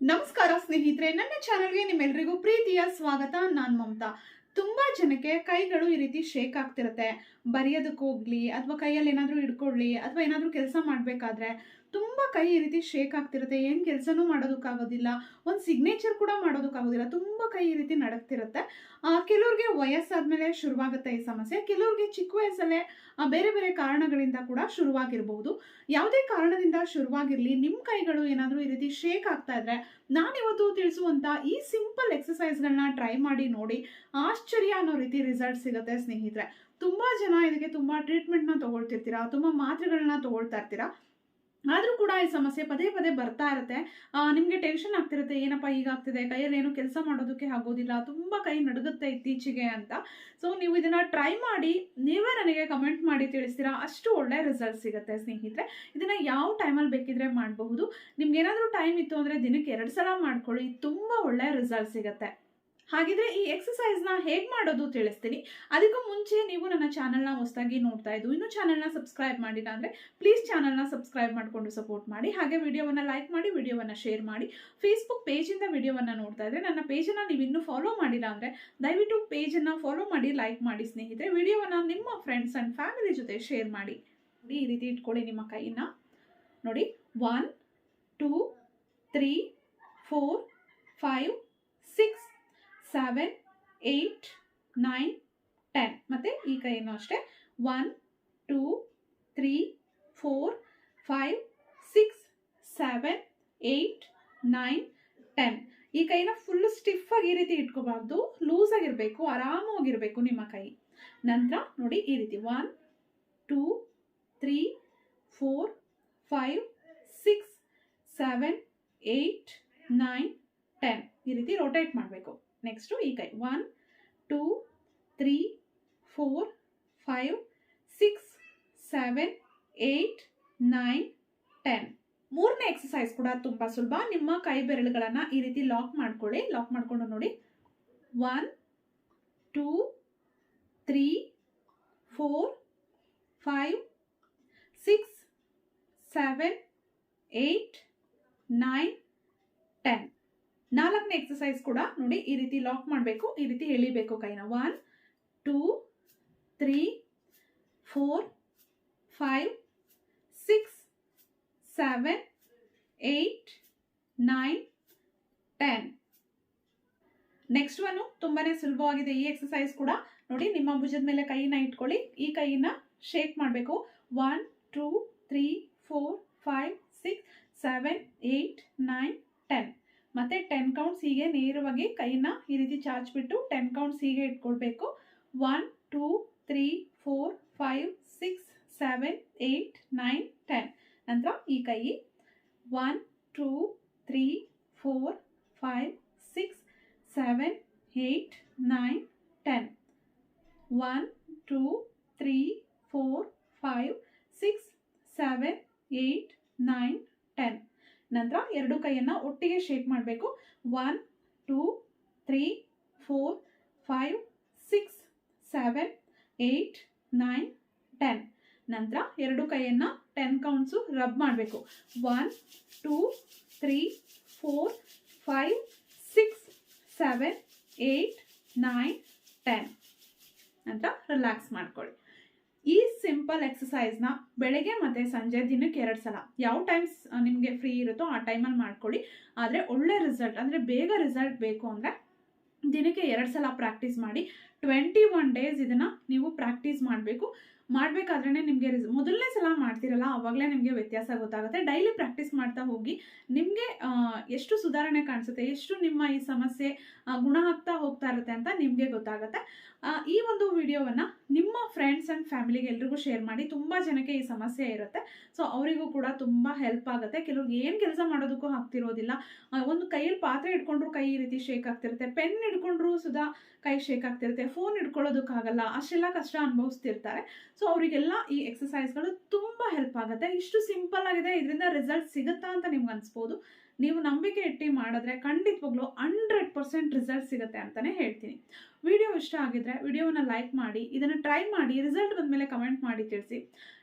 ನಮಸ್ಕಾರ ಸ್ನೇಹಿತರೆ, ನನ್ನ ಚಾನಲ್ಗೆ ನಿಮ್ಮೆಲ್ಲರಿಗೂ ಪ್ರೀತಿಯ ಸ್ವಾಗತ. ನಾನು ಮಮತಾ. ತುಂಬಾ ಜನಕ್ಕೆ ಕೈಗಳು ಈ ರೀತಿ ಶೇಕ್ ಆಗ್ತಿರುತ್ತೆ. ಬರೆಯೋದಕ್ಕೆ ಹೋಗ್ಲಿ, ಅಥವಾ ಕೈಯಲ್ಲಿ ಏನಾದರೂ ಹಿಡ್ಕೊಳ್ಳಿ, ಅಥವಾ ಏನಾದರೂ ಕೆಲಸ ಮಾಡಬೇಕಾದ್ರೆ ತುಂಬ ಕೈ ಈ ರೀತಿ ಶೇಕ್ ಆಗ್ತಿರುತ್ತೆ. ಏನು ಕೆಲಸನೂ ಮಾಡೋದಕ್ಕಾಗೋದಿಲ್ಲ. ಒಂದು ಸಿಗ್ನೇಚರ್ ಕೂಡ ಮಾಡೋದಕ್ಕಾಗೋದಿಲ್ಲ. ತುಂಬ ಕೈ ಈ ರೀತಿ ನಡಕ್ತಿರುತ್ತೆ. ಕೆಲವ್ರಿಗೆ ವಯಸ್ಸಾದ್ಮೇಲೆ ಶುರುವಾಗುತ್ತೆ ಈ ಸಮಸ್ಯೆ. ಕೆಲವ್ರಿಗೆ ಚಿಕ್ಕ ವಯಸ್ಸಲ್ಲೇ ಬೇರೆ ಬೇರೆ ಕಾರಣಗಳಿಂದ ಕೂಡ ಶುರುವಾಗಿರ್ಬಹುದು ಯಾವುದೇ ಕಾರಣದಿಂದ ಶುರುವಾಗಿರಲಿ ನಿಮ್ಮ ಕೈಗಳು ಏನಾದರೂ ಈ ರೀತಿ ಶೇಕ್ ಆಗ್ತಾ ಇದ್ರೆ, ನಾನಿವತ್ತು ತಿಳಿಸುವಂಥ ಈ ಸಿಂಪಲ್ ಎಕ್ಸಸೈಸ್ಗಳನ್ನ ಟ್ರೈ ಮಾಡಿ ನೋಡಿ, ಆಶ್ಚರ್ಯ ಅನ್ನೋ ರೀತಿ ರಿಸಲ್ಟ್ ಸಿಗುತ್ತೆ ಸ್ನೇಹಿತರೆ. ತುಂಬ ಜನ ಇದಕ್ಕೆ ತುಂಬ ಟ್ರೀಟ್ಮೆಂಟ್ನ ತಗೊಳ್ತಿರ್ತೀರಾ? ತುಂಬ ಮಾತ್ರೆಗಳನ್ನ ತಗೊಳ್ತಾ ಇರ್ತೀರಾ? ಆದರೂ ಕೂಡ ಈ ಸಮಸ್ಯೆ ಪದೇ ಪದೇ ಬರ್ತಾ ಇರುತ್ತೆ. ನಿಮಗೆ ಟೆನ್ಷನ್ ಆಗ್ತಿರುತ್ತೆ, ಏನಪ್ಪ ಆಗ್ತಿದೆ, ಕೈಯಲ್ಲಿ ಏನು ಕೆಲಸ ಮಾಡೋದಕ್ಕೆ ಆಗೋದಿಲ್ಲ, ತುಂಬ ಕೈ ನಡುಗುತ್ತೆ ಇತ್ತೀಚೆಗೆ ಅಂತ. ಸೊ ನೀವು ಇದನ್ನು ಟ್ರೈ ಮಾಡಿ, ನೀವೇ ನನಗೆ ಕಮೆಂಟ್ ಮಾಡಿ ತಿಳಿಸ್ತೀರಾ, ಅಷ್ಟು ಒಳ್ಳೆ ರಿಸಲ್ಟ್ ಸಿಗುತ್ತೆ ಸ್ನೇಹಿತರೆ. ಇದನ್ನು ಯಾವ ಟೈಮಲ್ಲಿ ಬೇಕಿದ್ರೆ ಮಾಡಬಹುದು. ನಿಮ್ಗೆ ಏನಾದರೂ ಟೈಮ್ ಇತ್ತು ಅಂದರೆ ದಿನಕ್ಕೆ ಎರಡು ಸಲ ಮಾಡ್ಕೊಳ್ಳಿ, ತುಂಬ ಒಳ್ಳೆ ರಿಸಲ್ಟ್ ಸಿಗುತ್ತೆ. ಹಾಗಿದ್ರೆ ಈ ಎಕ್ಸಸೈಸ್ನ ಹೇಗೆ ಮಾಡೋದು ತಿಳಿಸ್ತೀನಿ. ಅದಕ್ಕೂ ಮುಂಚೆ ನೀವು ನನ್ನ ಚಾನಲ್ನ ಹೊಸದಾಗಿ ನೋಡ್ತಾ ಇದ್ದು ಇನ್ನೂ ಚಾನಲ್ನ ಸಬ್ಸ್ಕ್ರೈಬ್ ಮಾಡಿಲ್ಲ ಅಂದರೆ ಪ್ಲೀಸ್ ಚಾನಲ್ನ ಸಬ್ಸ್ಕ್ರೈಬ್ ಮಾಡಿಕೊಂಡು ಸಪೋರ್ಟ್ ಮಾಡಿ. ಹಾಗೆ ವಿಡಿಯೋವನ್ನು ಲೈಕ್ ಮಾಡಿ, ವಿಡಿಯೋವನ್ನು ಶೇರ್ ಮಾಡಿ. ಫೇಸ್ಬುಕ್ ಪೇಜಿಂದ ವಿಡಿಯೋವನ್ನು ನೋಡ್ತಾ ಇದ್ರೆ ನನ್ನ ಪೇಜನ್ನು ನೀವು ಇನ್ನೂ ಫಾಲೋ ಮಾಡಿಲ್ಲ ಅಂದರೆ ದಯವಿಟ್ಟು ಪೇಜನ್ನು ಫಾಲೋ ಮಾಡಿ ಲೈಕ್ ಮಾಡಿ ಸ್ನೇಹಿತರೆ. ವಿಡಿಯೋವನ್ನು ನಿಮ್ಮ ಫ್ರೆಂಡ್ಸ್ ಆ್ಯಂಡ್ ಫ್ಯಾಮಿಲಿ ಜೊತೆ ಶೇರ್ ಮಾಡಿ. ನೋಡಿ, ಈ ರೀತಿ ಇಟ್ಕೊಳ್ಳಿ ನಿಮ್ಮ ಕೈನ ನೋಡಿ one two three four five six seven eight nine ten ಮತ್ತು ಈ ಕೈಯನ್ನು ಅಷ್ಟೇ. One two three four five six seven eight nine ten ಈ ಕೈನ ಫುಲ್ ಸ್ಟಿಫ್ ಆಗಿ ಈ ರೀತಿ ಇಟ್ಕೋಬಾರ್ದು. ಲೂಸ್ ಆಗಿರಬೇಕು, ಆರಾಮಾಗಿರಬೇಕು ನಿಮ್ಮ ಕೈ. ನಂತರ ನೋಡಿ ಈ ರೀತಿ. One two three four five six seven eight nine ten ಈ ರೀತಿ ರೊಟೇಟ್ ಮಾಡಬೇಕು. ನೆಕ್ಸ್ಟು ಈ ಕೈ one two three four five six seven eight nine ten ಮೂರನೇ ಎಕ್ಸಸೈಸ್ ಕೂಡ ತುಂಬ ಸುಲಭ. ನಿಮ್ಮ ಕೈ ಬೆರಳುಗಳನ್ನು ಈ ರೀತಿ ಲಾಕ್ ಮಾಡ್ಕೊಳ್ಳಿ. ಲಾಕ್ ಮಾಡಿಕೊಂಡು ನೋಡಿ. One two three four five six seven eight nine ten ನಾಲ್ಕನೇ ಎಕ್ಸಸೈಸ್ ಕೂಡ ನೋಡಿ ಈ ರೀತಿ ಲಾಕ್ ಮಾಡಬೇಕು, ಈ ರೀತಿ ಎಳಿಬೇಕು ಕೈನ. One two three four five six seven eight nine ten next one ತುಂಬಾನೇ ಸುಲಭವಾಗಿದೆ ಈ ಎಕ್ಸಸೈಸ್ ಕೂಡ. ನೋಡಿ ನಿಮ್ಮ ಭುಜದ ಮೇಲೆ ಕೈನ ಇಟ್ಕೊಳ್ಳಿ, ಈ ಕೈನ ಶೇಕ್ ಮಾಡಬೇಕು. One two three four five six seven eight nine ten ಮತ್ತೆ ಟೆನ್ ಕೌಂಟ್ಸ್ ಹೀಗೆ ನೇರವಾಗಿ ಕೈನ ಈ ರೀತಿ ಚಾಚ್ಬಿಟ್ಟು ಟೆನ್ ಕೌಂಟ್ಸ್ ಹೀಗೆ ಇಟ್ಕೊಳ್ಬೇಕು. One two three four five six seven eight nine ten ನಂತರ ಈ ಕೈ. One two three four five six seven eight nine ten one two three four five six seven eight nine ten ನಂತರ ಎರಡು ಕೈಯನ್ನು ಒಟ್ಟಿಗೆ shake ಮಾಡಬೇಕು. One two three four five six seven eight nine ten ನಂತರ ಎರಡು ಕೈಯನ್ನು ten counts rub ಮಾಡಬೇಕು. One two three four five six seven eight nine ten ನಂತರ ರಿಲ್ಯಾಕ್ಸ್ ಮಾಡ್ಕೊಳ್ಳಿ. ಈ ಸಿಂಪಲ್ ಎಕ್ಸಸೈಸ್ನ ಬೆಳಗ್ಗೆ ಮತ್ತು ಸಂಜೆ ದಿನಕ್ಕೆ ಎರಡು ಸಲ. ಯಾವ ಟೈಮ್ಸ್ ನಿಮಗೆ ಫ್ರೀ ಇರುತ್ತೋ ಆ ಟೈಮಲ್ಲಿ ಮಾಡ್ಕೊಳ್ಳಿ. ಆದರೆ ಒಳ್ಳೆ ರಿಸಲ್ಟ್ ಅಂದರೆ ಬೇಗ ರಿಸಲ್ಟ್ ಬೇಕು ಅಂದರೆ ದಿನಕ್ಕೆ ಎರಡು ಸಲ ಪ್ರಾಕ್ಟೀಸ್ ಮಾಡಿ. ಟ್ವೆಂಟಿ ಒನ್ ಡೇಸ್ ಇದನ್ನು ನೀವು ಪ್ರಾಕ್ಟೀಸ್ ಮಾಡಬೇಕು. ಮಾಡಬೇಕಾದ್ರೆ ನಿಮಗೆ ರಿಸ್ ಮೊದಲನೇ ಸಲ ಮಾಡ್ತಿರಲ್ಲ ಆವಾಗಲೇ ನಿಮಗೆ ವ್ಯತ್ಯಾಸ ಗೊತ್ತಾಗುತ್ತೆ. ಡೈಲಿ ಪ್ರಾಕ್ಟೀಸ್ ಮಾಡ್ತಾ ಹೋಗಿ, ನಿಮಗೆ ಎಷ್ಟು ಸುಧಾರಣೆ ಕಾಣಿಸುತ್ತೆ, ಎಷ್ಟು ನಿಮ್ಮ ಈ ಸಮಸ್ಯೆ ಗುಣ ಆಗ್ತಾ ಹೋಗ್ತಾ ಇರುತ್ತೆ ಅಂತ ನಿಮಗೆ ಗೊತ್ತಾಗುತ್ತೆ. ಈ ಒಂದು ವಿಡಿಯೋವನ್ನು ನಿಮ್ಮ ಫ್ರೆಂಡ್ಸ್ ಆ್ಯಂಡ್ ಫ್ಯಾಮಿಲಿಗೆ ಎಲ್ರಿಗೂ ಶೇರ್ ಮಾಡಿ, ತುಂಬ ಜನಕ್ಕೆ ಈ ಸಮಸ್ಯೆ ಇರುತ್ತೆ. ಸೊ ಅವರಿಗೂ ಕೂಡ ತುಂಬ ಹೆಲ್ಪ್ ಆಗುತ್ತೆ. ಕೆಲವ್ರಿಗೆ ಏನು ಕೆಲಸ ಮಾಡೋದಕ್ಕೂ ಆಗ್ತಿರೋದಿಲ್ಲ. ಒಂದು ಕೈಯಲ್ಲಿ ಪಾತ್ರೆ ಇಟ್ಕೊಂಡ್ರು ಕೈ ಈ ರೀತಿ ಶೇಕ್ ಆಗ್ತಿರುತ್ತೆ. ಪೆನ್ ಹಿಡ್ಕೊಂಡ್ರು ಸುಧಾ ಕೈ ಶೇಕ್ ಆಗ್ತಿರುತ್ತೆ. ಫೋನ್ ಹಿಡ್ಕೊಳ್ಳೋದಕ್ಕಾಗಲ್ಲ, ಅಷ್ಟೆಲ್ಲ ಕಷ್ಟ ಅನುಭವಿಸ್ತಿರ್ತಾರೆ. ಸೊ ಅವರಿಗೆಲ್ಲ ಈ ಎಕ್ಸಸೈಸ್ಗಳು ತುಂಬ ಹೆಲ್ಪ್ ಆಗುತ್ತೆ. ಇಷ್ಟು ಸಿಂಪಲ್ ಆಗಿದೆ, ಇದರಿಂದ ರಿಸಲ್ಟ್ ಸಿಗುತ್ತಾ ಅಂತ ನಿಮ್ಗೆ ಅನ್ಸ್ಬೋದು. ನೀವು ನಂಬಿಕೆ ಇಟ್ಟು ಮಾಡಿದ್ರೆ ಖಂಡಿತವಾಗ್ಲೂ ಹಂಡ್ರೆಡ್ ಪರ್ಸೆಂಟ್ ರಿಸಲ್ಟ್ ಸಿಗುತ್ತೆ ಅಂತಲೇ ಹೇಳ್ತೀನಿ. ವಿಡಿಯೋ ಇಷ್ಟ ಆಗಿದ್ರೆ ವಿಡಿಯೋವನ್ನು ಲೈಕ್ ಮಾಡಿ, ಇದನ್ನು ಟ್ರೈ ಮಾಡಿ, ರಿಸಲ್ಟ್ ಬಂದಮೇಲೆ ಕಮೆಂಟ್ ಮಾಡಿ ತಿಳಿಸಿ.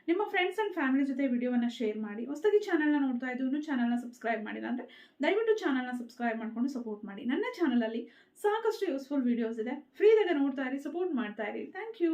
ನಿಮ್ಮ ಫ್ರೆಂಡ್ಸ್ ಆ್ಯಂಡ್ ಫ್ಯಾಮಿಲಿ ಜೊತೆ ವಿಡಿಯೋವನ್ನು ಶೇರ್ ಮಾಡಿ. ಹೊಸದಾಗಿ ಚಾನಲ್ನ ನೋಡ್ತಾ ಇದ್ದು ಇನ್ನೂ ಚಾನಲ್ನ ಸಬ್ಸ್ಕ್ರೈಬ್ ಮಾಡಿಲ್ಲ ಅಂದರೆ ದಯವಿಟ್ಟು ಚಾನಲ್ನ ಸಬ್ಸ್ಕ್ರೈಬ್ ಮಾಡಿಕೊಂಡು ಸಪೋರ್ಟ್ ಮಾಡಿ. ನನ್ನ ಚಾನಲಲ್ಲಿ ಸಾಕಷ್ಟು ಯೂಸ್ಫುಲ್ ವಿಡಿಯೋಸ್ ಇದೆ. ಫ್ರೀದಾಗ ನೋಡ್ತಾ ಇರಿ ಸಪೋರ್ಟ್ ಮಾಡ್ತಾ ಇರಿ. Thank you